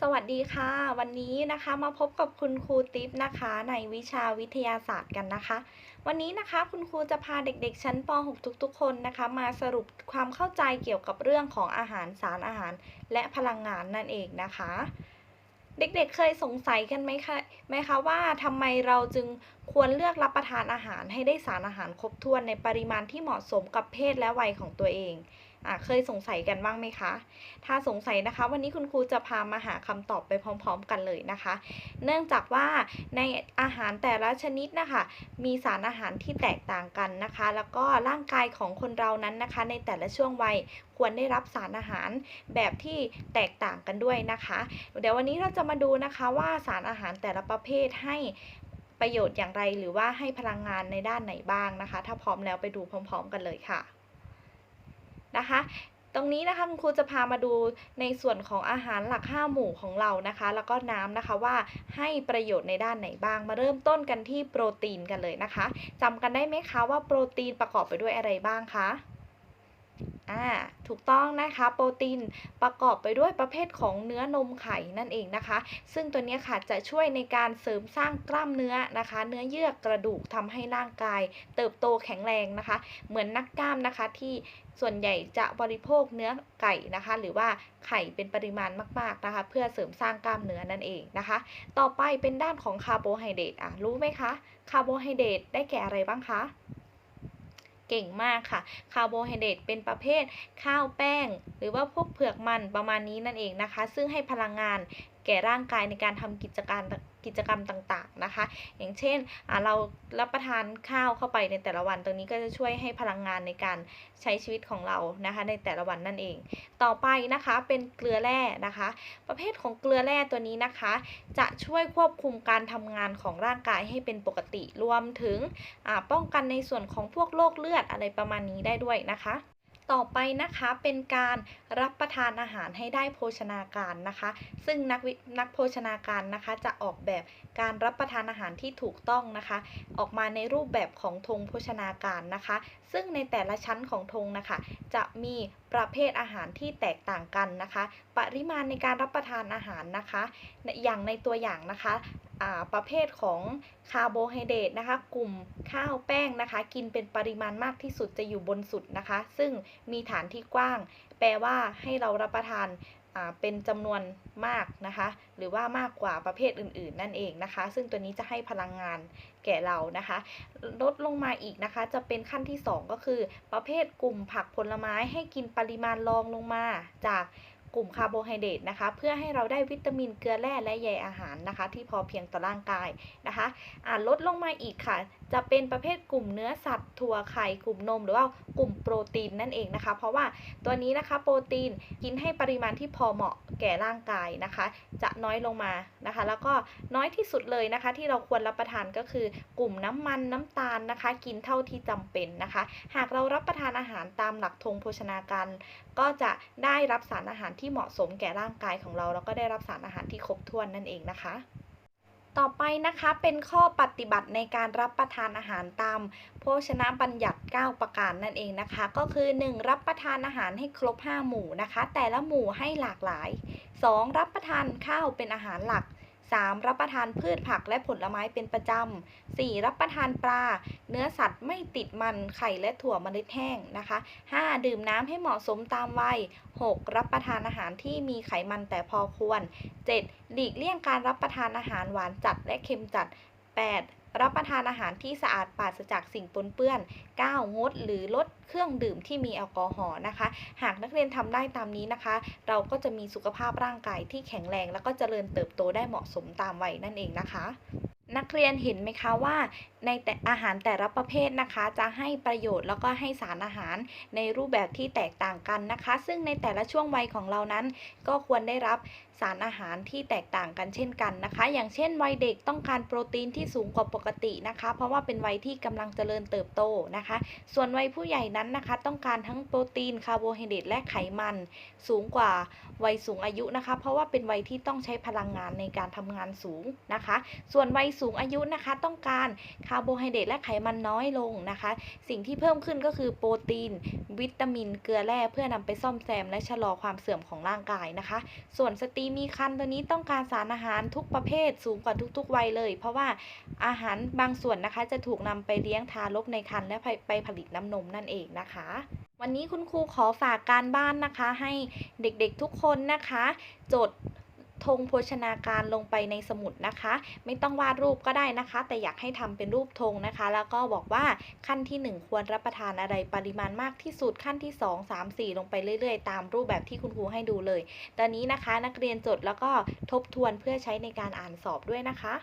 สวัสดีค่ะ วันนี้นะคะมาพบกับคุณครูติ๊บนะคะในวิชาวิทยาศาสตร์กันนะคะ วันนี้นะคะคุณครูจะพาเด็กๆ ชั้นป .6 ทุกๆ คนนะคะ มาสรุปความเข้าใจเกี่ยวกับเรื่องของอาหารสารอาหาร และพลังงานนั่นเองนะคะ เด็กๆเคยสงสัยกันไหมคะไหมคะว่าทำไมเราจึงควรเลือกรับประทานอาหารให้ได้สารอาหารครบถ้วนในปริมาณที่เหมาะสมกับเพศและวัยของตัวเอง เคยสงสัยกันบ้างไหมคะ ถ้าสงสัยนะคะ วันนี้คุณครูจะพามาหาคำตอบไปพร้อม ๆ กันเลยนะคะ เนื่องจากว่าในอาหารแต่ละชนิดนะคะ มีสารอาหารที่แตกต่างกันนะคะ แล้วก็ร่างกายของคนเรานั้นนะคะ ในแต่ละช่วงวัยควรได้รับสารอาหารแบบที่แตกต่างกันด้วยนะคะ เดี๋ยววันนี้เราจะมาดูนะคะว่าสารอาหารแต่ละประเภทให้ประโยชน์อย่างไรหรือว่าให้พลังงานในด้านไหนบ้างนะคะ ถ้าพร้อมแล้วไปดูพร้อม ๆ กันเลยค่ะ นะคะ ตรงนี้นะคะคุณครูจะพามาดูในส่วนของอาหารหลัก 5 หมู่ของเรานะคะ แล้วก็น้ำนะคะว่าให้ประโยชน์ในด้านไหนบ้าง มาเริ่มต้นกันที่โปรตีนกันเลยนะคะจำกันได้ไหมคะว่าโปรตีนประกอบไปด้วยอะไรบ้างคะ อ่าถูกต้องนะคะโปรตีนประกอบไปด้วยประเภทของเนื้อนมไข่นั่นเองนะคะ ซึ่งตัวนี้ค่ะจะช่วยในการเสริมสร้างกล้ามเนื้อนะคะ เนื้อเยื่อกระดูกทำให้ร่างกาย เติบโตแข็งแรงนะคะ เหมือนนักกล้ามนะคะที่ส่วนใหญ่จะบริโภคเนื้อไก่นะคะ หรือว่าไข่เป็นปริมาณมาก ๆนะคะ เพื่อเสริมสร้างกล้ามเนื้อนั่นเองนะคะ ต่อไปเป็นด้านของคาร์โบไฮเดรตอะรู้ไหมคะคาร์โบไฮเดรตได้แก่อะไรบ้างคะ เก่งมากค่ะ คาร์โบไฮเดรตเป็นประเภทข้าวแป้ง หรือว่าพวกเผือกมันประมาณนี้นั่นเองนะคะ ซึ่งให้พลังงานแก่ร่างกายในการทำกิจการ กิจกรรมต่างๆนะคะ อย่างเช่นเรารับประทานข้าวเข้าไปในแต่ละวันตรงนี้ก็จะช่วยให้พลังงานในการใช้ชีวิตของเรานะคะในแต่ละวันนั่นเอง ต่อไปนะคะเป็นเกลือแร่นะคะ ประเภทของเกลือแร่ตัวนี้นะคะ จะช่วยควบคุมการทำงานของร่างกายให้เป็นปกติรวมถึงป้องกันในส่วนของพวกโรคเลือดอะไรประมาณนี้ได้ด้วยนะคะ ต่อไปนะคะเป็นการรับประทานอาหารให้ได้โภชนาการนะคะ ซึ่งนักนักโภชนาการนะคะจะออกแบบการรับประทานอาหารที่ถูกต้องนะคะ ออกมาในรูปแบบของธงโภชนาการนะคะ ซึ่งในแต่ละชั้นของธงนะคะ จะมีประเภทอาหารที่แตกต่างกันนะคะ ปริมาณในการรับประทานอาหารนะคะ อย่างในตัวอย่างนะคะ ประเภทของคาร์โบไฮเดรตนะคะ กลุ่มข้าวแป้งนะคะ กินเป็นปริมาณมากที่สุดจะอยู่บนสุดนะคะ ซึ่งมีฐานที่กว้าง แปลว่าให้เรารับประทานเป็นจำนวนมากนะคะ หรือว่ามากกว่าประเภทอื่น ๆ นั่นเองนะคะ ซึ่งตัวนี้จะให้พลังงานแก่เรานะคะ ลดลงมาอีกนะคะ จะเป็นขั้นที่ 2 ก็คือ ประเภทกลุ่มผักผลไม้ให้กินปริมาณรองลงมาจากก ลุ่มคาร์โบไฮเดรตนะคะ เพื่อให้เราได้วิตามินเกลือแร่และใยอาหารนะคะ ที่พอเพียงต่อร่างกายนะคะอ่าลดลงมาอีกค่ะ จะเป็นประเภทกลุ่มเนื้อสัตว์ถั่วไข่กลุ่มนม หรือว่ากลุ่มโปรตีนนั่นเองนะคะ เพราะว่าตัวนี้นะคะโปรตีนกินให้ปริมาณที่พอเหมาะแก่ร่างกายนะคะ จะน้อยลงมานะคะ แล้วก็น้อยที่สุดเลยนะคะ ที่เราควรรับประทานก็คือกลุ่มน้ำมันน้ำตาลนะคะ กินเท่าที่จำเป็นนะคะ หากเรารับประทานอาหารตามหลักธงโภชนาการ ก็จะได้รับสารอาหารที่เหมาะสมแก่ร่างกายของเรา แล้วก็ได้รับสารอาหารที่ครบถ้วนนั่นเองนะคะ ต่อไปนะคะเป็นข้อปฏิบัติในการรับประทานอาหารตามโภชนะบัญญัติ 9 ประการนั่นเองนะคะ ก็คือ 1. รับประทานอาหารให้ครบ 5 หมู่นะคะ แต่ละหมู่ให้หลากหลาย 2. รับประทานข้าวเป็นอาหารหลัก 3. รับประทานพืชผักและผลไม้เป็นประจำ 4. รับประทานปลา เนื้อสัตว์ไม่ติดมันไข่และถั่วเมล็ดแห้งนะคะ 5. ดื่มน้ำให้เหมาะสมตามวัย 6. รับประทานอาหารที่มีไขมันแต่พอควร 7. หลีกเลี่ยงการรับประทานอาหารหวานจัดและเค็มจัด 8. รับประทานอาหารที่สะอาดปราศจากสิ่งปนเปื้อน 9. งด หรือลดเครื่องดื่มที่มีแอลกอฮอล์นะคะ หากนักเรียนทำได้ตามนี้นะคะ เราก็จะมีสุขภาพร่างกายที่แข็งแรง แล้วก็เจริญเติบโตได้เหมาะสมตามวัยนั่นเองนะคะ นักเรียนเห็นไหมคะว่าในแต่อาหารแต่ละประเภทนะคะ จะให้ประโยชน์แล้วก็ให้สารอาหารในรูปแบบที่แตกต่างกันนะคะ ซึ่งในแต่ละช่วงวัยของเรานั้น ก็ควรได้รับสารอาหารที่แตกต่างกันเช่นกันนะคะ อย่างเช่น วัยเด็กต้องการโปรตีนที่สูงกว่าปกตินะคะ เพราะว่าเป็นวัยที่กำลังเจริญเติบโตนะคะ ส่วนวัยผู้ใหญ่นั้นนะคะ ต้องการทั้งโปรตีนคาร์โบไฮเดรตและไขมัน สูงกว่าวัยสูงอายุนะคะ เพราะว่าเป็นวัยที่ต้องใช้พลังงานในการทำงานสูงนะคะ ส่วนวัยสูงอายุนะคะ ต้องการคาร์โบไฮเดรตและไขมันน้อยลงนะคะ สิ่งที่เพิ่มขึ้นก็คือโปรตีน วิตามิน เกลือแร่เพื่อนำไปซ่อมแซมและชะลอความเสื่อมของร่างกายนะคะ ส่วนสตรีมีครรภ์ตัวนี้ต้องการสารอาหารทุกประเภทสูงกว่าทุกๆวัยเลย เพราะว่าอาหารบางส่วนนะคะจะถูกนำไปเลี้ยงทารกในครรภ์และไปไปผลิตน้ำนมนั่นเองนะคะวันนี้คุณครูขอฝากการบ้านนะคะ ให้เด็กๆทุกคนนะคะ จด ธงโภชนาการลงไปในสมุดนะคะ ไม่ต้องวาดรูปก็ได้นะคะ แต่อยากให้ทำเป็นรูปธงนะคะ แล้วก็บอกว่าขั้นที่ 1 ควรรับประทานอะไรปริมาณมากที่สุดขั้นที่ 2 3 4 ลงไปเรื่อยๆ ตามรูปแบบที่คุณครูให้ดูเลย ตอนนี้นะคะนักเรียนจดแล้วก็ทบทวนเพื่อใช้ในการอ่านสอบด้วยนะคะ